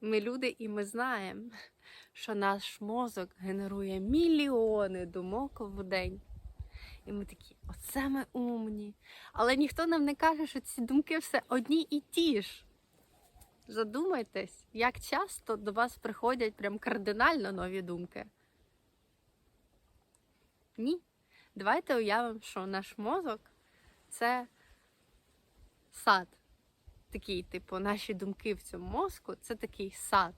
Ми люди, і ми знаємо, що наш мозок генерує мільйони думок в день. І ми такі, оце ми умні. Але ніхто нам не каже, що ці думки все одні і ті ж. Задумайтесь, як часто до вас приходять прям кардинально нові думки. Ні. Давайте уявимо, що наш мозок це сад. Такий, типу, наші думки в цьому мозку це такий сад,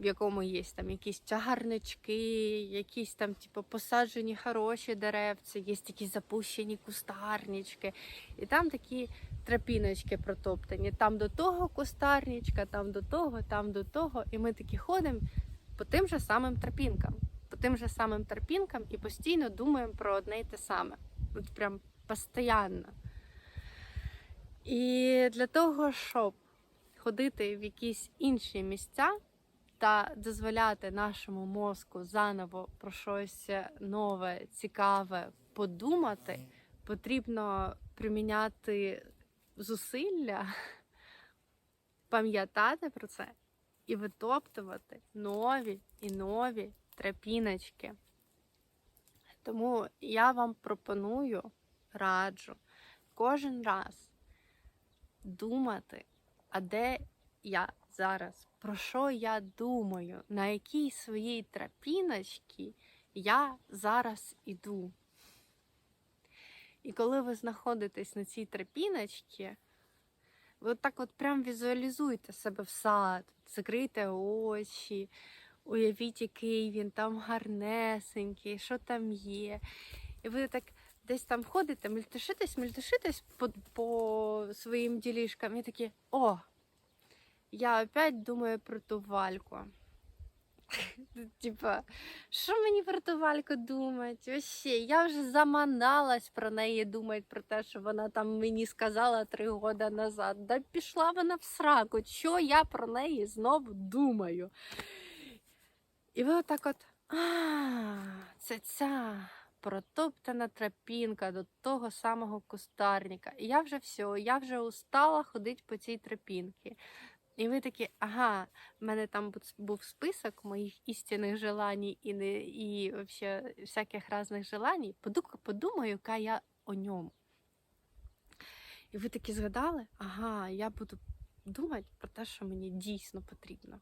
в якому є там якісь чагарнички, якісь там, типу, посаджені хороші деревці, є такі запущені кустарнички, і там такі тропіночки протоптані. Там до того кустарничка, там до того, там до того. І ми такі ходимо по тим же самим тропінкам, по тим же самим тропінкам і постійно думаємо про одне й те саме. От прям постійно. І для того, щоб ходити в якісь інші місця та дозволяти нашому мозку заново про щось нове, цікаве подумати, потрібно приміняти зусилля, пам'ятати про це і витоптувати нові і нові тропіночки. Тому я вам пропоную, раджу кожен раз думати, а де я зараз, про що я думаю, на якій своїй тропіночці я зараз іду. І коли ви знаходитесь на цій тропіночці, ви так от прям візуалізуйте себе в сад, закрийте очі, уявіть, який він там гарнесенький, що там є. І ви так десь там ходите, мельтешитесь, мельтешитесь по, по своїм ділішкам і такі, о, я опять думаю про ту вальку. Типа, що мені про ту вальку думати? Вообще, я вже заманалась про неї думати, про те, що вона там мені сказала три роки назад. Да пішла вона в сраку, що я про неї знову думаю. І ви отак от, а, це ця протоптана тропінка до того самого кустарника. І я вже все, я вже устала ходити по цій тропінці. І ви такі, ага, в мене там був список моїх істинних желань і, не, і вообще всяких різних желань. Подумаю, яка я о ньому. І ви такі згадали, ага, я буду думати про те, що мені дійсно потрібно.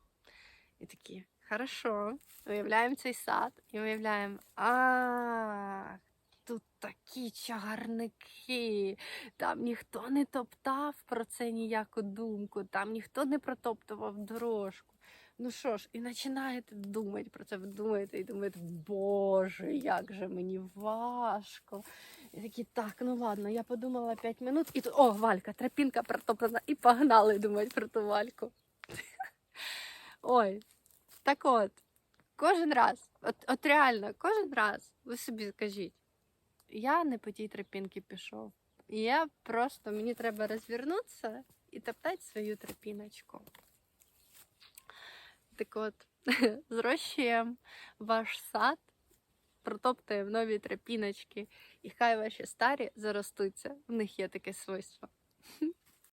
І такі, хорошо, уявляємо цей сад і уявляємо, а тут такі чагарники, там ніхто не топтав про це ніяку думку, там ніхто не протоптував дорожку. Ну що ж, і починаєте думати про це, ви думаєте і думаєте, боже, як же мені важко. І такі, так, ну ладно, я подумала 5 минут, і тут, о, Валька, тропінка протоптана, і погнали думати про ту Вальку. Ой, так от, кожен раз, от, от реально, кожен раз ви собі скажіть, я не по тій тропінці пішов. Я просто, мені треба розвернутися і топтати свою тропіночку. Так от, зрощуємо ваш сад, протоптуємо нові тропіночки, і хай ваші старі заростуться. В них є таке свойство.